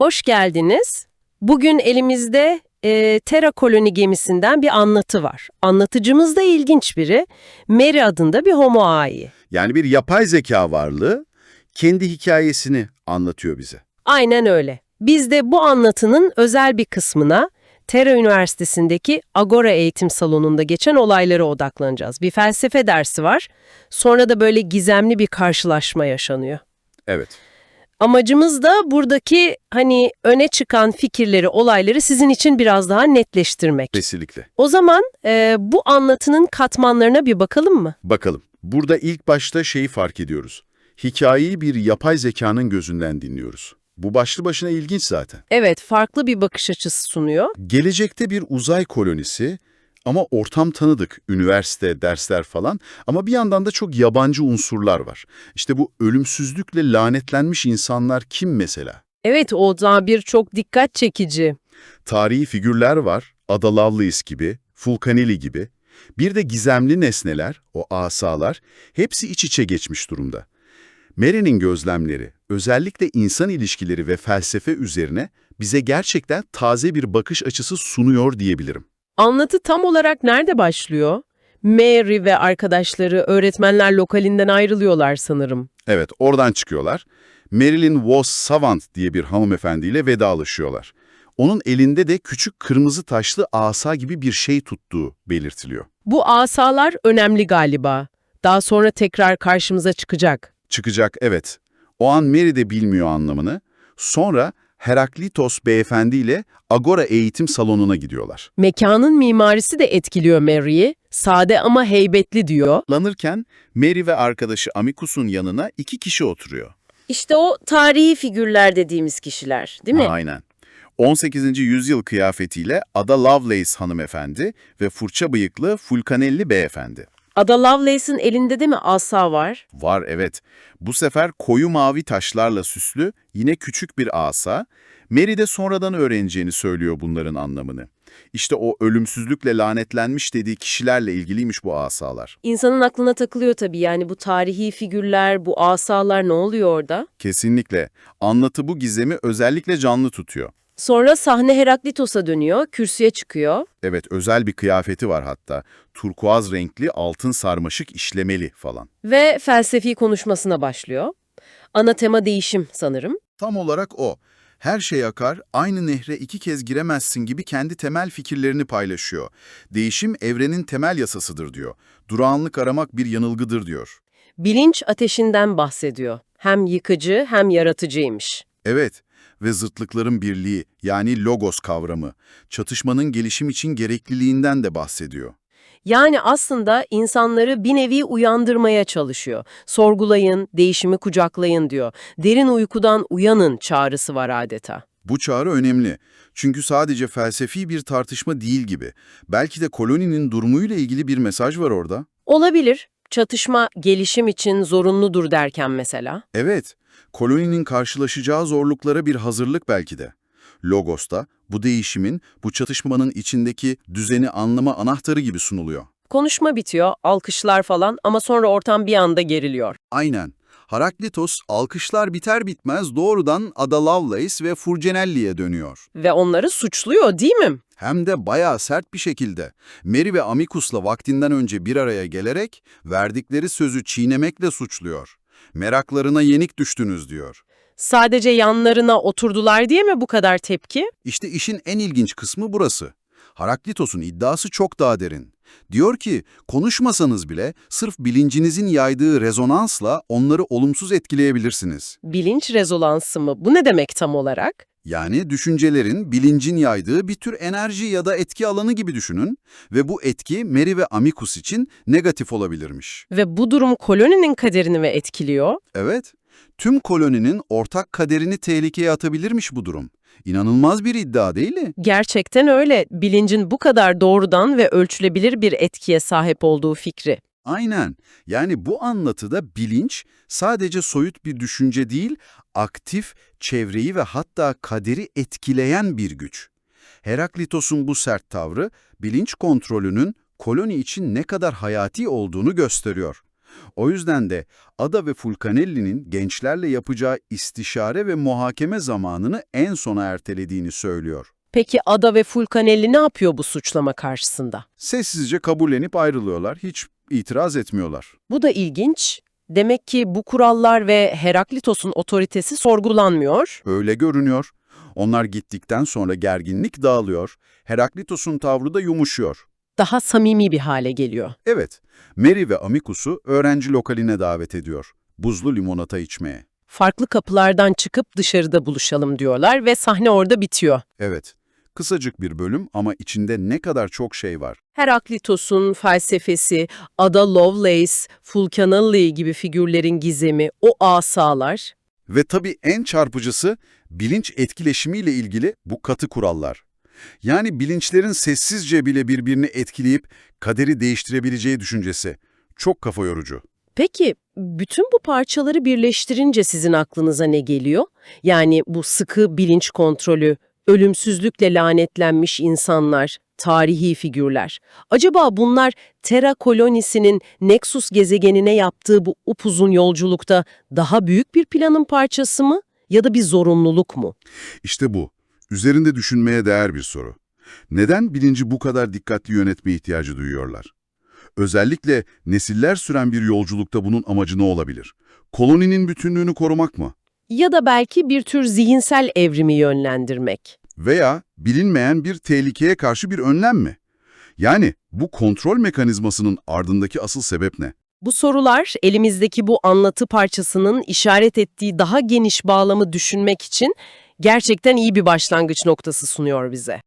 Hoş geldiniz. Bugün elimizde e, Terra Koloni gemisinden bir anlatı var. Anlatıcımız da ilginç biri. Mary adında bir homo ai. Yani bir yapay zeka varlığı kendi hikayesini anlatıyor bize. Aynen öyle. Biz de bu anlatının özel bir kısmına Terra Üniversitesi'ndeki Agora Eğitim Salonu'nda geçen olaylara odaklanacağız. Bir felsefe dersi var. Sonra da böyle gizemli bir karşılaşma yaşanıyor. Evet. Amacımız da buradaki hani öne çıkan fikirleri, olayları sizin için biraz daha netleştirmek. Kesinlikle. O zaman e, bu anlatının katmanlarına bir bakalım mı? Bakalım. Burada ilk başta şeyi fark ediyoruz. Hikayeyi bir yapay zekanın gözünden dinliyoruz. Bu başlı başına ilginç zaten. Evet, farklı bir bakış açısı sunuyor. Gelecekte bir uzay kolonisi ama ortam tanıdık, üniversite, dersler falan ama bir yandan da çok yabancı unsurlar var. İşte bu ölümsüzlükle lanetlenmiş insanlar kim mesela? Evet, o da bir çok dikkat çekici. Tarihi figürler var, Ada Lovelace gibi, Fulcanelli gibi. Bir de gizemli nesneler, o asalar, hepsi iç içe geçmiş durumda. Mary'nin gözlemleri, özellikle insan ilişkileri ve felsefe üzerine bize gerçekten taze bir bakış açısı sunuyor diyebilirim. Anlatı tam olarak nerede başlıyor? Mary ve arkadaşları öğretmenler lokalinden ayrılıyorlar sanırım. Evet, oradan çıkıyorlar. Marilyn Woss Savant diye bir hanımefendiyle vedalaşıyorlar. Onun elinde de küçük kırmızı taşlı asa gibi bir şey tuttuğu belirtiliyor. Bu asalar önemli galiba. Daha sonra tekrar karşımıza çıkacak. Çıkacak, evet. O an Mary de bilmiyor anlamını. Sonra Heraklitos beyefendiyle Agora eğitim salonuna gidiyorlar. Mekanın mimarisi de etkiliyor Mary'i. Sade ama heybetli diyor. Lanırken Mary ve arkadaşı Amikus'un yanına iki kişi oturuyor. İşte o tarihi figürler dediğimiz kişiler, değil mi? Aynen. 18. yüzyıl kıyafetiyle Ada Lovelace hanımefendi ve fırça bıyıklı Fulcanelli beyefendi. Ada Lovelace'ın elinde de mi asa var? Var evet. Bu sefer koyu mavi taşlarla süslü yine küçük bir asa. Mary de sonradan öğreneceğini söylüyor bunların anlamını. İşte o ölümsüzlükle lanetlenmiş dediği kişilerle ilgiliymiş bu asalar. İnsanın aklına takılıyor tabii yani bu tarihi figürler, bu asalar ne oluyor orada? Kesinlikle. Anlatı bu gizemi özellikle canlı tutuyor. Sonra sahne Heraklitos'a dönüyor, kürsüye çıkıyor. Evet özel bir kıyafeti var hatta. Turkuaz renkli altın sarmaşık işlemeli falan. Ve felsefi konuşmasına başlıyor. Ana tema değişim sanırım. Tam olarak o. Her şey akar, aynı nehre iki kez giremezsin gibi kendi temel fikirlerini paylaşıyor. Değişim evrenin temel yasasıdır diyor. Durağanlık aramak bir yanılgıdır diyor. Bilinç ateşinden bahsediyor. Hem yıkıcı hem yaratıcıymış. Evet ve zıtlıkların birliği yani logos kavramı, çatışmanın gelişim için gerekliliğinden de bahsediyor. Yani aslında insanları bir nevi uyandırmaya çalışıyor. Sorgulayın, değişimi kucaklayın diyor. Derin uykudan uyanın çağrısı var adeta. Bu çağrı önemli. Çünkü sadece felsefi bir tartışma değil gibi. Belki de koloninin durumuyla ilgili bir mesaj var orada. Olabilir. Çatışma gelişim için zorunludur derken mesela. Evet, koloninin karşılaşacağı zorluklara bir hazırlık belki de. Logos'ta bu değişimin, bu çatışmanın içindeki düzeni anlama anahtarı gibi sunuluyor. Konuşma bitiyor, alkışlar falan ama sonra ortam bir anda geriliyor. Aynen. Haraklitos alkışlar biter bitmez doğrudan Ada Lovelace ve Furcenelli'ye dönüyor. Ve onları suçluyor değil mi? Hem de bayağı sert bir şekilde. Mary ve Amicus'la vaktinden önce bir araya gelerek verdikleri sözü çiğnemekle suçluyor. Meraklarına yenik düştünüz diyor. Sadece yanlarına oturdular diye mi bu kadar tepki? İşte işin en ilginç kısmı burası. Haraklitos'un iddiası çok daha derin. Diyor ki, konuşmasanız bile sırf bilincinizin yaydığı rezonansla onları olumsuz etkileyebilirsiniz. Bilinç rezonansı mı? Bu ne demek tam olarak? Yani düşüncelerin, bilincin yaydığı bir tür enerji ya da etki alanı gibi düşünün ve bu etki Mary ve Amicus için negatif olabilirmiş. Ve bu durum koloninin kaderini mi etkiliyor? Evet, tüm koloninin ortak kaderini tehlikeye atabilirmiş bu durum. İnanılmaz bir iddia değil mi? Gerçekten öyle. Bilincin bu kadar doğrudan ve ölçülebilir bir etkiye sahip olduğu fikri. Aynen. Yani bu anlatıda bilinç sadece soyut bir düşünce değil, aktif, çevreyi ve hatta kaderi etkileyen bir güç. Heraklitos'un bu sert tavrı, bilinç kontrolünün koloni için ne kadar hayati olduğunu gösteriyor. O yüzden de Ada ve Fulcanelli'nin gençlerle yapacağı istişare ve muhakeme zamanını en sona ertelediğini söylüyor. Peki Ada ve Fulcanelli ne yapıyor bu suçlama karşısında? Sessizce kabullenip ayrılıyorlar, hiç itiraz etmiyorlar. Bu da ilginç. Demek ki bu kurallar ve Heraklitos'un otoritesi sorgulanmıyor. Öyle görünüyor. Onlar gittikten sonra gerginlik dağılıyor, Heraklitos'un tavrı da yumuşuyor. Daha samimi bir hale geliyor. Evet, Mary ve Amikus'u öğrenci lokaline davet ediyor. Buzlu limonata içmeye. Farklı kapılardan çıkıp dışarıda buluşalım diyorlar ve sahne orada bitiyor. Evet, kısacık bir bölüm ama içinde ne kadar çok şey var. Heraklitos'un felsefesi, Ada Lovelace, Fulcanelli gibi figürlerin gizemi, o asalar. Ve tabii en çarpıcısı bilinç etkileşimiyle ilgili bu katı kurallar. Yani bilinçlerin sessizce bile birbirini etkileyip kaderi değiştirebileceği düşüncesi. Çok kafa yorucu. Peki bütün bu parçaları birleştirince sizin aklınıza ne geliyor? Yani bu sıkı bilinç kontrolü, ölümsüzlükle lanetlenmiş insanlar, tarihi figürler. Acaba bunlar Terra kolonisinin Nexus gezegenine yaptığı bu upuzun yolculukta daha büyük bir planın parçası mı ya da bir zorunluluk mu? İşte bu. Üzerinde düşünmeye değer bir soru. Neden bilinci bu kadar dikkatli yönetme ihtiyacı duyuyorlar? Özellikle nesiller süren bir yolculukta bunun amacı ne olabilir? Koloninin bütünlüğünü korumak mı? Ya da belki bir tür zihinsel evrimi yönlendirmek. Veya bilinmeyen bir tehlikeye karşı bir önlem mi? Yani bu kontrol mekanizmasının ardındaki asıl sebep ne? Bu sorular elimizdeki bu anlatı parçasının işaret ettiği daha geniş bağlamı düşünmek için gerçekten iyi bir başlangıç noktası sunuyor bize.